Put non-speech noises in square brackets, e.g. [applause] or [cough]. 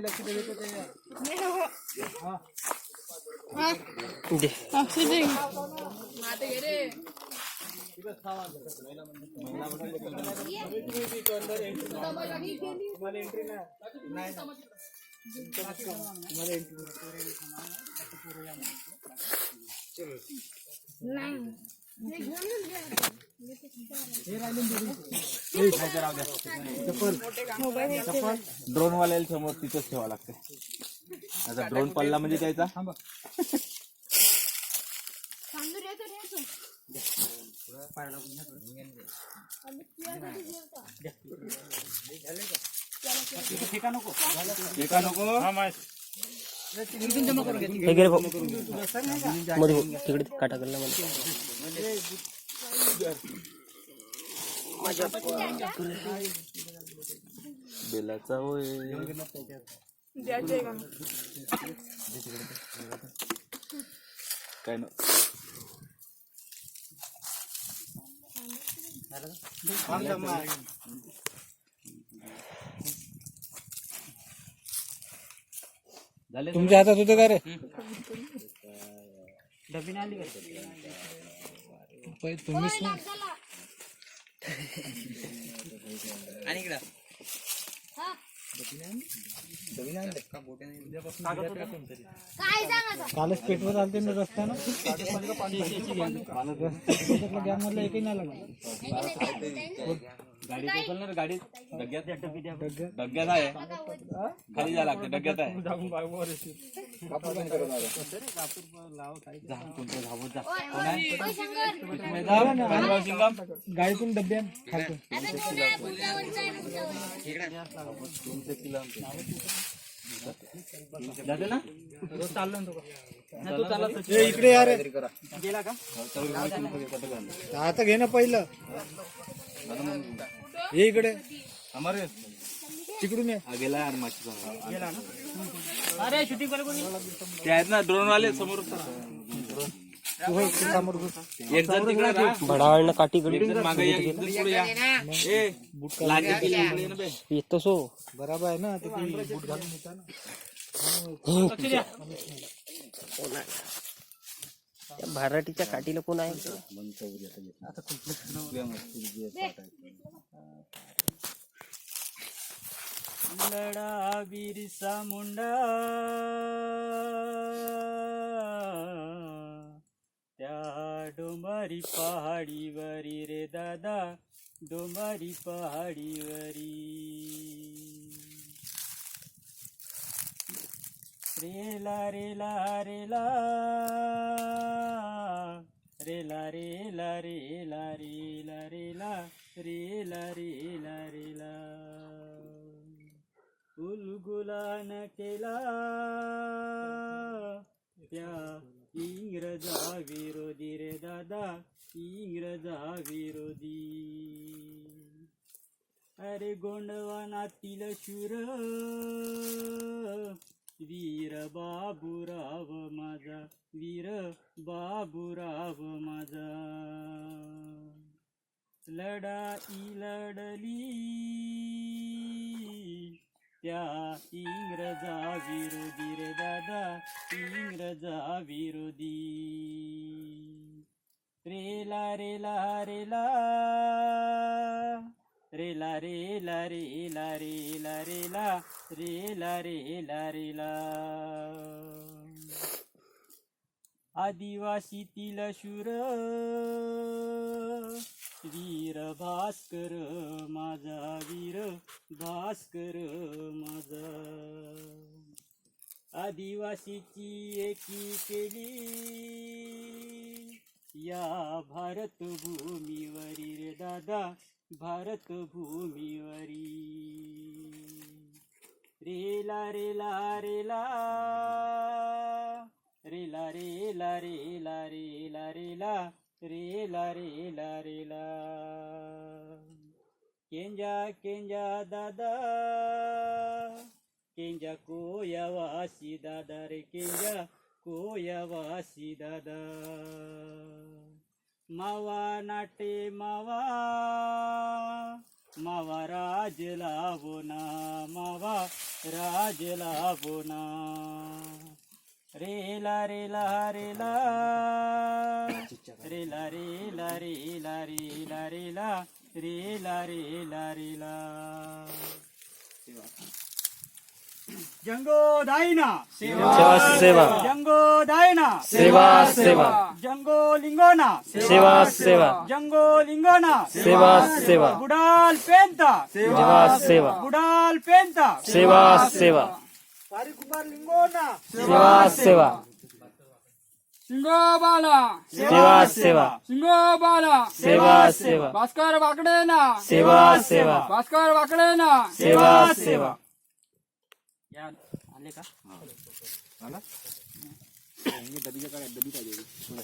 लक्ष्मी देवी को दे अच्छे दे माते गए तुम्हारे एंट्री ना तुम्हारे एंट्री ड्रोन वाल्याला समोर तिथंच ठेवा लागते आता ड्रोन पडला म्हणजे त्याचा एका नको. हे गेले भाऊ मध्ये भाऊ तिकडे काटा करला मध्ये बेलाचा होय काय न तुमच्या हातात होतं का रे? पै- तुम्हीच ना. कालच पेटवत आलते ना रस्त्यानं. मधलं एकही नाही लागला. गाडी ना गाडी? डग्यात डग्यात आहे? खाली जायला लागते डग्यात आहे. गाडीतून डब्या जाते ना? रोज चाललो ना इकडे यार गेला का? आता घे ना पहिलं. हे इकडे. हमारे. तिकडून ये. गेला यार गेला अरे शूटिंग आहेत ना ड्रोन वाले समोर एक जण तिकडे भडावळनं येत सो बराबर आहे ना बूट घालून येतात ना. हो. हो, त्या भाराटीच्या काठीला कोण आहे? लढा बिरसा मुंडा त्या डोंबारी पहाडीवरी रे दादा डोंबारी पहाडीवरी. रेला रेला रेला. रेला रेला रेला रेला रेला रेला रेला रेला उलगुलान केला. त्या इंग्रजा विरोधी रे दादा इंग्रजा विरोधी. अरे गोंडवानातील शूर वीर बाबूराव माझा वीर बाबूराव माझा. लढाई लढली त्या इंग्रजा विरोधी रे दादा इंग्रजा विरोधी. रेला रेला रेला. रेला रेला रेला रेला रेला रेला रेला रेला आदिवासीतील शूर वीर भास्कर माझा वीर भास्कर माझा. आदिवासीची एकी केली या भारत भूमीवरील रे दादा भारत भूमीवरी रेला रेला रेला. रेला रेला रेला रेला रेला. रेला रेला रेला. केंजा केंजा दादा. केंजा कोयावासी दादा रे केंजा कोयावासी दादा. मावा नाटे मावा मावा राज लावोना मावा राज लावोना रेला रेला रेला रेला रेला रेला रेला रेला रेला रेला रेला जंगो दाईना सेवा सेवा जंगो दाईना सेवा सेवा जंगो लिंगोना सेवा सेवा जंगो लिंगोना सेवा सेवा बुडाल पेंता सेवा सेवा बुडाल पेंता सेवा सेवा कुमार लिंगोना सेवा सेवा सिंगो बाला सेवा सेवा सिंगो बाला सेवा सेवा भास्कर वाकडे ना सेवा काढले का? हा. ना? डबीच्या [coughs] काढा डबी पाहिजे.